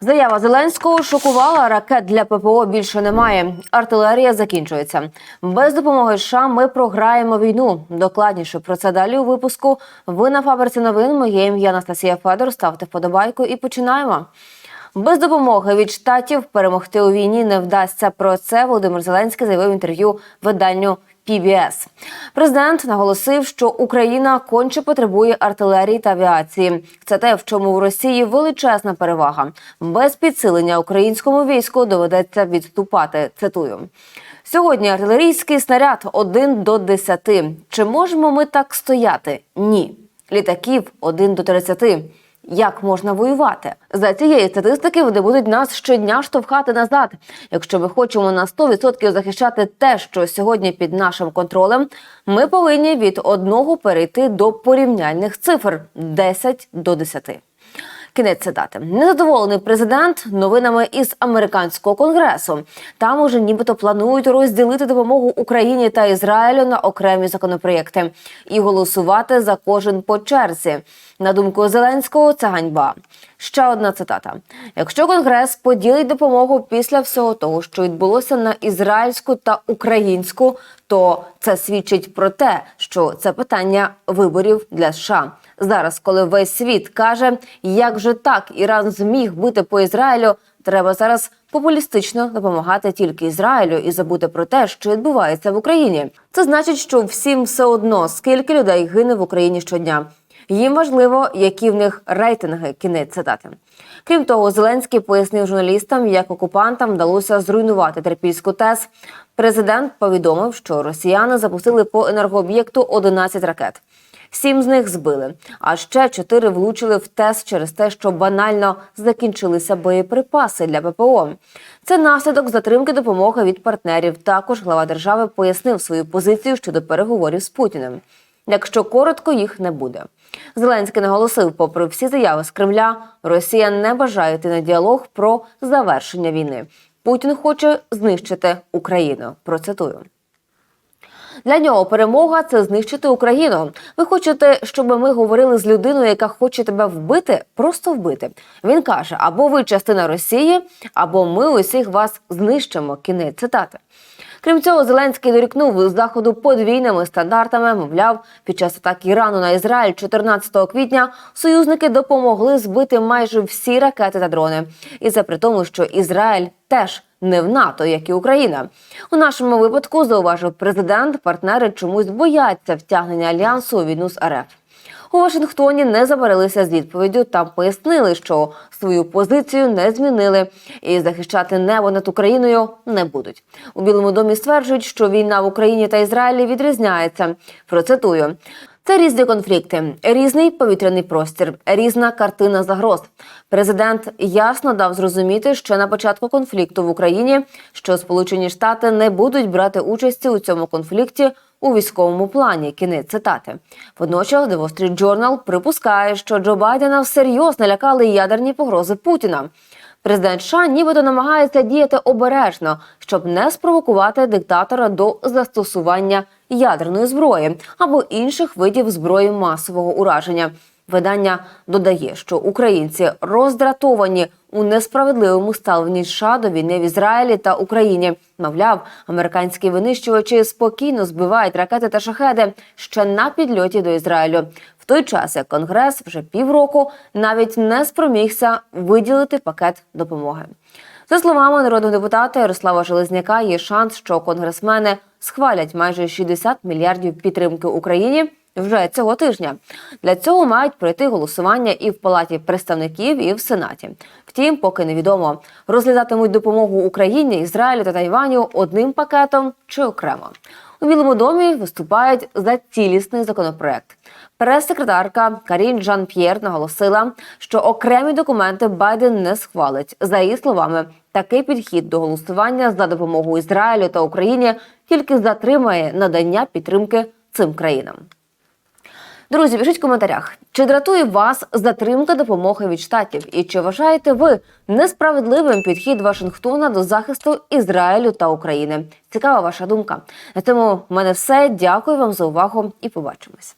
Заява Зеленського шокувала ракет для ППО більше немає. Артилерія закінчується. Без допомоги США ми програємо війну. Докладніше про це далі у випуску. Ви на фабриці новин. Моє ім'я Анастасія Федор. Ставте вподобайку і починаємо. Без допомоги від штатів перемогти у війні не вдасться. Про це Володимир Зеленський заявив в інтерв'ю виданню PBS. Президент наголосив, що Україна конче потребує артилерії та авіації. Це те, в чому у Росії величезна перевага. Без підсилення українському війську доведеться відступати. Цитую. Сьогодні артилерійський снаряд 1 до 10. Чи можемо ми так стояти? Ні. Літаків 1 до 30. Як можна воювати за цієї статистики? Вони будуть нас щодня штовхати назад. Якщо ми хочемо на 100% захищати те, що сьогодні під нашим контролем, ми повинні від одного перейти до порівняльних цифр 10 до 10. Кінець цитати. Незадоволений президент новинами із американського конгресу. Там уже нібито планують розділити допомогу Україні та Ізраїлю на окремі законопроєкти і голосувати за кожен по черзі. На думку Зеленського, це ганьба. Ще одна цитата: якщо конгрес поділить допомогу після всього того, що відбулося на ізраїльську та українську, то це свідчить про те, що це питання виборів для США. Зараз, коли весь світ каже, як же так Іран зміг бити по Ізраїлю, треба зараз популістично допомагати тільки Ізраїлю і забути про те, що відбувається в Україні. Це значить, що всім все одно скільки людей гине в Україні щодня. Їм важливо, які в них рейтинги. Кінець цитати. Крім того, Зеленський пояснив журналістам, як окупантам вдалося зруйнувати Терпільську ТЕС. Президент повідомив, що росіяни запустили по енергооб'єкту 11 ракет. Сім з них збили, а ще чотири влучили в ТЕС через те, що банально закінчилися боєприпаси для ППО. Це наслідок затримки допомоги від партнерів. Також глава держави пояснив свою позицію щодо переговорів з Путіним. Якщо коротко, їх не буде. Зеленський наголосив, попри всі заяви з Кремля, Росія не бажає йти на діалог про завершення війни. Путін хоче знищити Україну. Процитую. Для нього перемога це знищити Україну. Ви хочете, щоб ми говорили з людиною, яка хоче тебе вбити, просто вбити. Він каже: або ви частина Росії, або ми усіх вас знищимо. Кінець цитати. Крім цього, Зеленський дорікнув заходу подвійними стандартами. Мовляв, під час атаки Ірану на Ізраїль 14 квітня союзники допомогли збити майже всі ракети та дрони. І це при тому, що Ізраїль теж не в НАТО, як і Україна. У нашому випадку зауважив президент, партнери чомусь бояться втягнення альянсу у війну з РФ. У Вашингтоні не забарилися з відповіддю. та пояснили, що свою позицію не змінили і захищати небо над Україною не будуть. У Білому домі стверджують, що війна в Україні та Ізраїлі відрізняється. Процитую. Це різні конфлікти, різний повітряний простір, різна картина загроз. Президент ясно дав зрозуміти, що на початку конфлікту в Україні, що Сполучені Штати не будуть брати участі у цьому конфлікті у військовому плані. Кінець цитати. Водночас The Wall Street Journal припускає, що Джо Байдена всерйоз налякали ядерні погрози Путіна. Президент США нібито намагається діяти обережно, щоб не спровокувати диктатора до застосування ядерної зброї або інших видів зброї масового ураження. Видання додає, що українці роздратовані у несправедливому ставленні США до війни в Ізраїлі та Україні. Мовляв, американські винищувачі спокійно збивають ракети та шахеди ще на підльоті до Ізраїлю. В той час як Конгрес вже півроку навіть не спромігся виділити пакет допомоги. За словами народного депутата Ярослава Железняка, є шанс, що конгресмени схвалять майже 60 мільярдів підтримки Україні вже цього тижня. Для цього мають пройти голосування і в Палаті представників, і в Сенаті. Втім, поки невідомо, розглядатимуть допомогу Україні, Ізраїлю та Тайваню одним пакетом чи окремо. У Білому домі виступають за цілісний законопроект. Прес-секретарка Карін Жан П'єр наголосила, що окремі документи Байден не схвалить. За її словами, такий підхід до голосування за допомогу Ізраїлю та Україні тільки затримає надання підтримки цим країнам. Друзі, пишіть в коментарях, чи дратує вас затримка допомоги від штатів, і чи вважаєте ви несправедливим підхід Вашингтона до захисту Ізраїлю та України? Цікава ваша думка. На цьому в мене все. Дякую вам за увагу і побачимось.